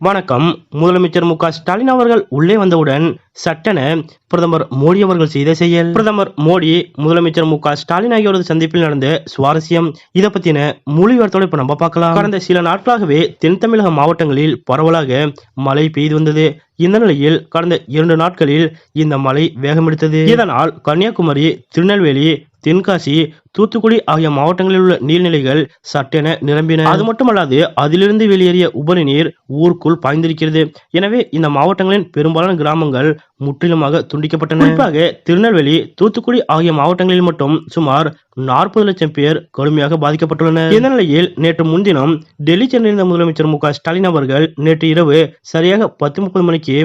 வணக்கம். முதலமைச்சர் மு ஸ்டாலின் அவர்கள் உள்ளே வந்தவுடன் சட்டென பிரதமர் மோடி அவர்கள் செய்த செயல். பிரதமர் மோடி முதலமைச்சர் மு ஸ்டாலின் ஆகியோரது சந்திப்பில் நடந்த சுவாரஸ்யம் இதை பத்தின மொழி விவரத்தோட இப்ப நம்ம பார்க்கலாம். கடந்த சில நாட்களாகவே தென் தமிழக மாவட்டங்களில் பரவலாக மழை பெய்து வந்தது. இந்த நிலையில் கடந்த இரண்டு நாட்களில் இந்த மழை வேகமெடுத்தது இதனால் கன்னியாகுமரி திருநெல்வேலி தென்காசி தூத்துக்குடி ஆகிய மாவட்டங்களில் உள்ள நீர்நிலைகள் சட்டென நிரம்பின. அது மட்டுமல்லாது அதிலிருந்து வெளியேறிய உபரி நீர் ஊருக்குள் பாய்ந்திருக்கிறது. எனவே இந்த மாவட்டங்களின் பெரும்பாலான கிராமங்கள் முற்றிலுமாக துண்டிக்கப்பட்டன. குறிப்பாக திருநெல்வேலி தூத்துக்குடி ஆகிய மாவட்டங்களில் மட்டும் சுமார் நாற்பது லட்சம் பேர் கடுமையாக பாதிக்கப்பட்டுள்ளனர். இந்த நிலையில் நேற்று முன்தினம் டெல்லி சென்றிருந்த முதலமைச்சர் மு ஸ்டாலின் அவர்கள் நேற்று இரவு சரியாக பத்து முப்பது மணிக்கு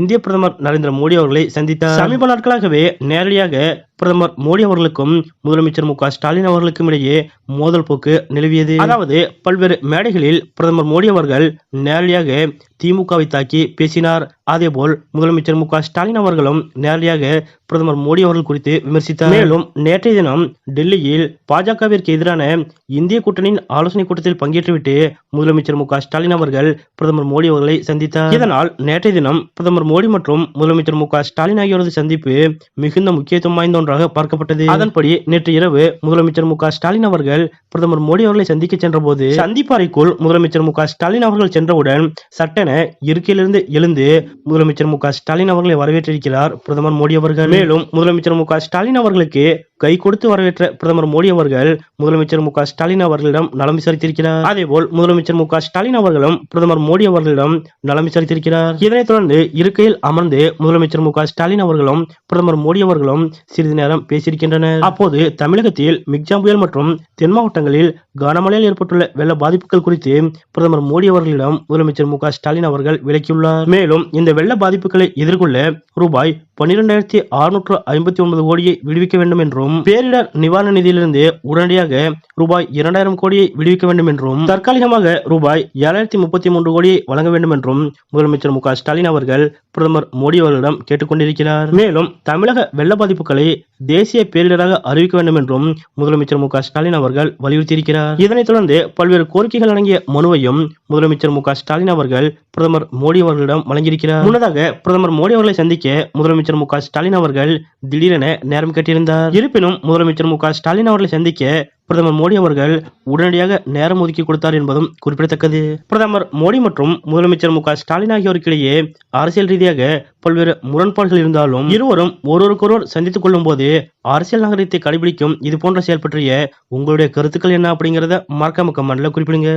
இந்திய பிரதமர் நரேந்திர மோடி அவர்களை சந்தித்தார். சமீப நாட்களாகவே நேரடியாக பிரதமர் மோடி அவர்களுக்கும் முதலமைச்சர் மு ஸ்டாலின் அவர்களுக்கும் இடையே மோதல் போக்கு நிலவியது. அதாவது பல்வேறு மேடைகளில் பிரதமர் மோடி அவர்கள் நேரடியாக திமுகவை தாக்கி பேசினார். அதேபோல் முதலமைச்சர் மு ஸ்டாலின் அவர்களும் நேரடியாக பிரதமர் மோடி அவர்கள் குறித்து விமர்சித்தார். மேலும் நேற்றைய தினம் டெல்லியில் பாஜகவிற்கு எதிரான இந்திய கூட்டணியின் ஆலோசனை கூட்டத்தில் பங்கேற்றுவிட்டு முதலமைச்சர் மு ஸ்டாலின் அவர்கள் பிரதமர் மோடி அவர்களை சந்தித்தார். இதனால் நேற்றைய தினம் பிரதமர் மோடி மற்றும் முதலமைச்சர் மு ஸ்டாலின் ஆகியோரது சந்திப்பு மிகுந்த முக்கியத்துவம் வாய்ந்த ஒன்றாக பார்க்கப்பட்டது. அதன்படி நேற்று இரவு முதலமைச்சர் மு ஸ்டாலின் அவர்கள் பிரதமர் மோடி அவர்களை சந்திக்க சென்றபோது சந்திப்பாறைக்குள் முதலமைச்சர் மு ஸ்டாலின் அவர்கள் சென்றவுடன் சட்டென இருக்கையிலிருந்து எழுந்து முதலமைச்சர் மு ஸ்டாலின் அவர்களை வரவேற்றிருக்கிறார் பிரதமர் மோடி அவர்கள். மேலும் முதலமைச்சர் மு ஸ்டாலின் அவர்களுக்கு கை கொடுத்து வரவேற்ற பிரதமர் மோடி அவர்கள் முதலமைச்சர் மு ஸ்டாலின் அவர்களிடம் நலம் விசாரித்திருக்கிறார். அதேபோல் முதலமைச்சர் மு ஸ்டாலின் அவர்களும் பிரதமர் மோடி அவர்களிடம் நலம் விசாரித்திருக்கிறார். இதனைத் தொடர்ந்து இருக்கையில் அமர்ந்து முதலமைச்சர் மு ஸ்டாலின் அவர்களும் பிரதமர் மோடி அவர்களும் சிறிது நேரம் பேசியிருக்கின்றனர். அப்போது தமிழகத்தில் மிக்ஜாம் புயல் மற்றும் தென் மாவட்டங்களில் கனமழையில் ஏற்பட்டுள்ள வெள்ள பாதிப்புகள் குறித்து பிரதமர் மோடி அவர்களிடம் முதலமைச்சர் மு ஸ்டாலின் அவர்கள் விளக்கியுள்ளார். மேலும் இந்த வெள்ள பாதிப்புகளை எதிர்கொள்ள ரூபாய் பன்னிரெண்டாயிரத்தி அறுநூற்று ஐம்பத்தி ஒன்பது கோடியை விடுவிக்க வேண்டும் என்றும் பேரிடர் நிவாரண நிதியிலிருந்து உடனடியாக ரூபாய் இரண்டாயிரம் கோடியை விடுவிக்க வேண்டும் என்றும் தற்காலிகமாக ரூபாய் ஏழாயிரத்தி முப்பத்தி மூன்று கோடியை வழங்க வேண்டும் என்றும் முதலமைச்சர் மு க ஸ்டாலின் அவர்கள் பிரதமர் மோடி அவர்களிடம் கேட்டுக்கொண்டிருக்கிறார். மேலும் தமிழக வெள்ள பாதிப்புகளை தேசிய பேரிடராக அறிவிக்க வேண்டும் என்றும் முதலமைச்சர் மு ஸ்டாலின் அவர்கள் வலியுறுத்தியிருக்கிறார். இதனைத் தொடர்ந்து பல்வேறு கோரிக்கைகள் அடங்கிய மனுவையும் முதலமைச்சர் மு ஸ்டாலின் அவர்கள் பிரதமர் மோடி அவர்களிடம் வழங்கியிருக்கிறார். முன்னதாக பிரதமர் மோடி அவர்களை சந்திக்க முதலமைச்சர் மு ஸ்டாலின் அவர்கள் திடீரென நேரம் கேட்டிருந்தார் இருப்பினும் முதலமைச்சர் மு ஸ்டாலின் அவர்களை சந்திக்க பிரதமர் மோடி அவர்கள் உடனடியாக நேரம் ஒதுக்கி கொடுத்தார் என்பதும் குறிப்பிடத்தக்கது. பிரதமர் மோடி மற்றும் முதலமைச்சர் மு ஸ்டாலின் ஆகியோருக்கிடையே அரசியல் ரீதியாக பல்வேறு முரண்பாடுகள் இருந்தாலும் இருவரும் ஒருவருக்கொருவர் சந்தித்துக் கொள்ளும் போது அரசியல் நாகரிகத்தை கடைபிடிக்கும் இது போன்ற செயல் பற்றிய உங்களுடைய கருத்துக்கள் என்ன அப்படிங்கறத மறக்காம கமெண்ட்ல குறிப்பிடுங்க.